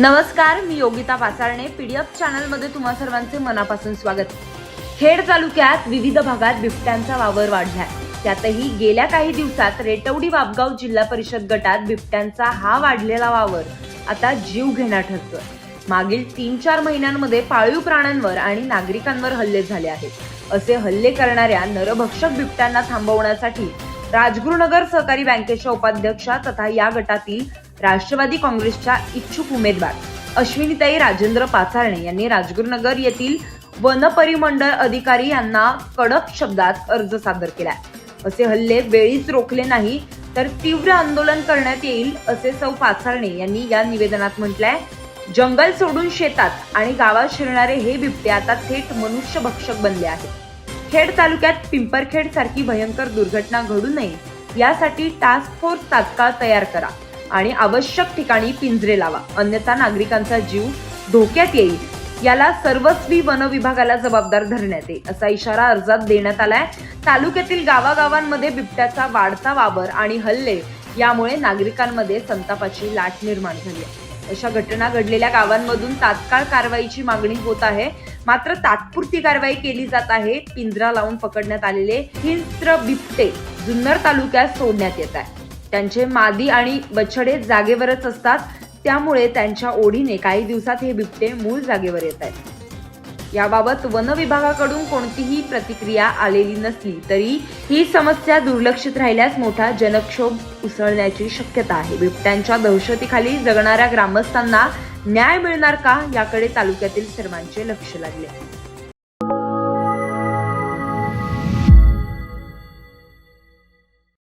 नमस्कार मी योगिता पासारणे. पीडीएफ चॅनलमध्ये तुम्हा सर्वांचे मनापासून स्वागत. खेड तालुक्यात विविध भागात बिबट्यांचा वावर वाढलाय. त्यातही गेल्या काही दिवसात रेटवडी बाबगाव जिल्हा परिषद गटात बिबट्यांचा हा वाढलेला वावर आता जीव घेणा ठरतोय. मागील तीन चार महिन्यांमध्ये पाळीव प्राण्यांवर आणि नागरिकांवर हल्ले झाले आहेत. असे हल्ले करणाऱ्या नरभक्षक बिबट्यांना थांबवण्यासाठी राजगुरुनगर सहकारी बँकेच्या उपाध्यक्षा तथा या गटातील राष्ट्रवादी काँग्रेसच्या इच्छुक उमेदवार अश्विनीताई राजेंद्र पाचारणे यांनी राजगुरुनगर येथील वन परिमंडळ अधिकारी यांना कडक शब्दात अर्ज सादर केलाय. असे हल्ले वेळीच रोखले नाही तर तीव्र आंदोलन करण्यात येईल असे सौ पाचारणे यांनी या निवेदनात म्हटलंय. जंगल सोडून शेतात आणि गावात शिरणारे हे बिबटे आता थेट मनुष्य भक्षक बनले आहेत. खेड तालुक्यात पिंपरखेड सारखी भयंकर दुर्घटना घडू नये यासाठी टास्क फोर्स तात्काळ तयार करा. आणि आवश्यक ठिकाणी पिंजरे लावा. अन्यथा नागरिकांचा जीव धोक्यात येईल. याला सर्वस्वी वन विभागाला जबाबदार धरण्यात येईल. असा इशारा अर्जात देण्यात आलाय. तालुक्यातील गावागावांमध्ये बिबट्याचा वाढता वावर आणि हल्ले यामुळे नागरिकांमध्ये संतापाची लाट निर्माण झाली आहे. अशा घटना घडलेल्या गावांमधून तात्काळ कारवाईची मागणी होत आहे. मात्र तात्पुरती कारवाई केली जात आहे. पिंजरा लावून पकडण्यात आलेले हिंस्त्र बिबटे जुन्नर तालुक्यात सोडण्यात येत आहे. त्यांचे मादी आणि बछडे जागेवरच असतात. त्यामुळे त्यांच्या ओढीने काही दिवसात हे बिबटे मूळ जागेवर येत आहेत. याबाबत वन विभागाकडून कोणतीही प्रतिक्रिया आलेली नसली तरी ही समस्या दुर्लक्षित राहिल्यास मोठा जनक्षोभ उसळण्याची शक्यता आहे. बिबट्यांच्या दहशतीखाली जगणाऱ्या ग्रामस्थांना न्याय मिळणार का? याकडे तालुक्यातील सर्वांचे लक्ष लागले.